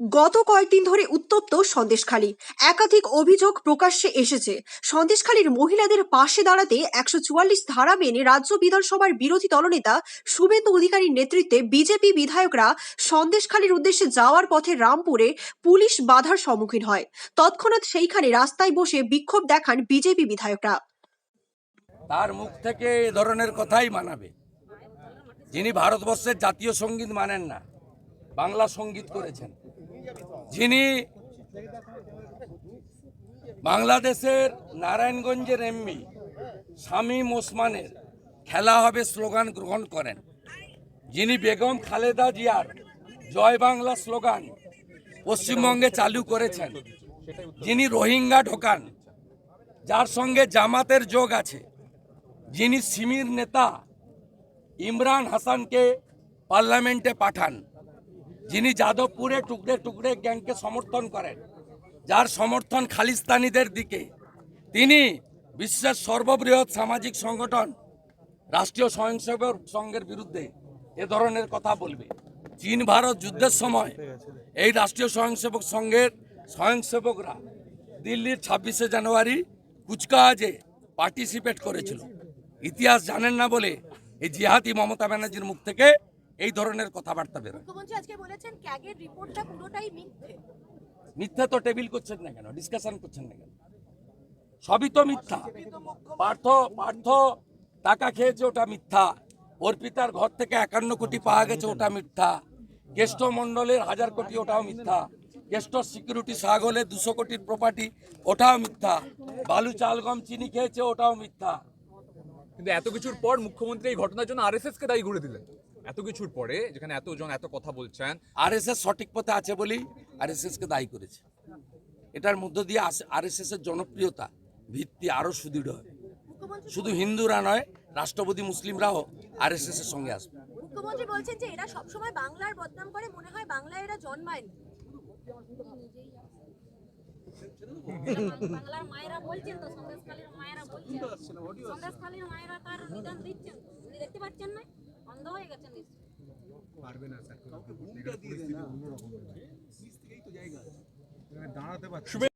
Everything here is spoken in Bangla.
গত কয়েকদিন ধরে উত্তপ্ত সন্দেশখালী। একাধিক অভিযোগ প্রকাশ্যে এসেছে। সন্দেশখালীর মহিলাদের পাশে দাঁড়াতে একশো চুয়াল্লিশ ধারা মেনে রাজ্য বিধানসভার বিরোধী দলনেতা শুভেন্দু অধিকারীর নেতৃত্বে বিজেপি বিধায়করা সন্দেশখালীর উদ্দেশ্যে যাওয়ার পথে রামপুরে পুলিশ বাধার সম্মুখীন হয়। তৎক্ষণাৎ সেইখানে রাস্তায় বসে বিক্ষোভ দেখান বিজেপি বিধায়করা। তার মুখ থেকে এ ধরনের কথাই মানাবে। যিনি ভারতবর্ষের জাতীয় সংগীত মানেন না, বাংলা সংগীত করেছেন। যিনি বাংলাদেশের নারায়ণগঞ্জের এমবি শামীম ওসমানের খেলা হবে স্লোগান গ্রহণ করেন। যিনি বেগম খালেদা জিয়ার জয় বাংলা স্লোগান পশ্চিমবঙ্গে চালু করেছেন। যিনি রোহিঙ্গা ঢোকান, যার সঙ্গে জামাতের যোগ আছে। যিনি সিমির নেতা ইমরান হাসানকে পার্লামেন্টে পাঠান। যিনি যাদবপুরে টুকরে টুকরে গ্যাংকে সমর্থন করেন, যার সমর্থন খালিস্তানিদের দিকে, তিনি বিশ্বের সর্ববৃহৎ সামাজিক সংগঠন, রাষ্ট্রীয় স্বয়ংসেবক সংঘের বিরুদ্ধে এ ধরনের কথা বলবে। চীন ভারত যুদ্ধের সময় এই রাষ্ট্রীয় স্বয়ংসেবক সংঘের স্বয়ংসেবকরা দিল্লির ছাব্বিশে জানুয়ারি কুচকাওয়াজে পার্টিসিপেট করেছিল। ইতিহাস জানেন না বলে এই জিহাদি মমতা ব্যানার্জির মুখ থেকে এই ধরনের কথাবার্তা বেরোয়। মুখ্যমন্ত্রী আজকে বলেছেন ক্যাগের রিপোর্টটা পুরোটাই মিথ্যে। মিথ্যা তো টেবিল করছেন না কেন? ডিসকাশন করছেন না কেন? সবই তো মিথ্যা। পার্থ পার্থ টাকা খেয়েছে ওটা মিথ্যা। অর্পিতার ঘর থেকে একান্ন কোটি পাওয়া গেছে ওটা মিথ্যা। কেষ্ট মণ্ডলের হাজার কোটি ওটাও মিথ্যা। কেষ্ট সিকিউরিটি সাগলে দুশো কোটির প্রপার্টি ওটাও মিথ্যা। বালু চাল গম চিনি খেয়েছে ওটাও মিথ্যা। কিন্তু এত কিছুর পর মুখ্যমন্ত্রী এই ঘটনার জন্য আরএসএস কে দায়ী করে দিলেন। এত কিছুর পরে যেখানে এতজন এত কথা বলছেন, আরএসএস সঠিক পথে আছে বলেই আরএসএস কে দায়ী করেছে। এটার মধ্য দিয়ে আরএসএস এর জনপ্রিয়তা ভিত্তি আরও সুদৃঢ় মুখ্যমন্ত্রী শুধু হিন্দুরা নয়, রাষ্ট্রপতি মুসলিমরাও আরএসএস এর সঙ্গে আসবে। মুখ্যমন্ত্রী বলছেন যে এরা সবসময় বাংলার বদনাম করে, মনে হয় বাংলায় এরা জন্মায়নি। বাংলার মায়েরা বলছেন তো সন্দেশখালীর মায়েরা বলছেন। সন্দেশখালীর মায়েরা তার নিদান দিচ্ছেন উনি দেখতে পাচ্ছেন না অন্ধ হয়ে গেছেন নিশ্চয়ই। শুভেন্দু